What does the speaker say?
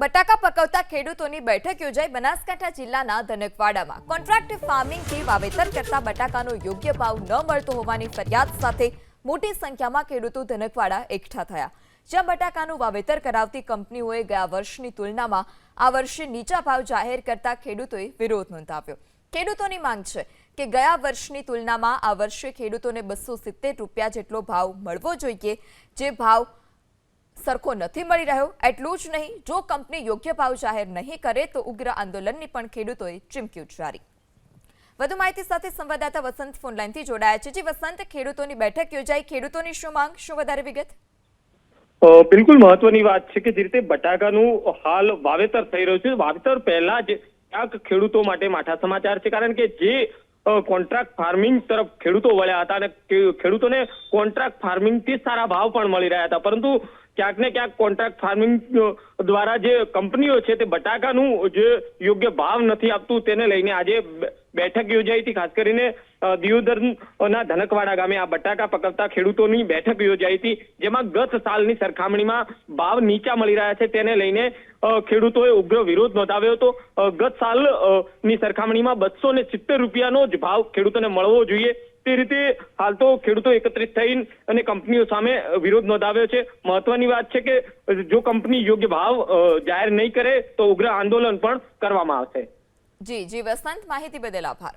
બટાકા પકવતા ખેડૂતોની બેઠક યોજાઈ બનાસકાંઠા જિલ્લાના ધનકવાડામાં. કોન્ટ્રાક્ટ ફાર્મિંગથી વાવેતર કરતા બટાકાનો યોગ્ય ભાવ ન મળતો હોવાની ફરિયાદ સાથે મોટી સંખ્યામાં ખેડૂતો ધનકવાડા એકઠા થયા. જ્યાં બટાકાનું વાવેતર કરાવતી કંપનીઓએ ગયા વર્ષની તુલનામાં આ વર્ષે નીચા ભાવ જાહેર કરતા ખેડૂતોએ વિરોધ નોંધાવ્યો. ખેડૂતોની માંગ છે કે ગયા વર્ષની તુલનામાં આ વર્ષે ખેડૂતોને બસો સિત્તેર રૂપિયા જેટલો ભાવ મળવો જોઈએ, જે ભાવ સરખો નથી મળી રહ્યો, એટલું જ નહીં. જો કંપની યોગ્ય ભાવ જાહેર નહીં કરે, તો ઉગ્ર આંદોલનની પણ ખેડૂતોએ ચીમકી ઉચ્ચારી. વધુ માહિતી સાથે સંવાદદાતા વસંત ફોનલાઈનથી જોડાયા છે. જે, વસંત, ખેડૂતોની બેઠક યોજાઈ. ખેડૂતોની શું માંગ? શું વધારે વિગત? બિલકુલ મહત્વની વાત છે કે જે રીતે બટાકાનું હાલ વાવેતર થઈ રહ્યું છે. વાવેતર પહેલા જ ક્યાંક ખેડૂતો માટે માઠા સમાચાર છે. કારણ કે જે કોન્ટ્રાક્ટ ફાર્મિંગ તરફ ખેડૂતો વળ્યા હતા અને ખેડૂતોને કોન્ટ્રાક્ટ ફાર્મિંગથી સારા ભાવ પણ મળી રહ્યા હતા. પરંતુ ક્યાંક ને ક્યાંક કોન્ટ્રાક્ટ ફાર્મિંગ દ્વારા જે કંપનીઓ છે તે બટાકાનું જે યોગ્ય ભાવ નથી આપતું, તેને લઈને આજે બેઠક યોજાઈ હતી. ખાસ કરીને દિયોદરના ધનકવાડા ગામે આ બટાકા પકવતા ખેડૂતોની બેઠક યોજાઈ હતી, જેમાં ગત સાલની સરખામણીમાં ભાવ નીચા મળી રહ્યા છે. તેને લઈને ખેડૂતોએ ઉગ્ર વિરોધ નોંધાવ્યો હતો. ગત સાલની સરખામણીમાં બસો ને સિત્તેર રૂપિયાનો જ ભાવ ખેડૂતોને મળવો જોઈએ. તે રીતે હાલ તો ખેડૂતો એકત્રિત થઈ અને કંપનીઓ સામે વિરોધ નોંધાવ્યો છે. મહત્વની વાત છે કે, જો કંપની યોગ્ય ભાવ જાહેર નહીં કરે, તો ઉગ્ર આંદોલન પણ કરવામાં આવશે. જી જી વસંત માહિતી બદલ આભાર.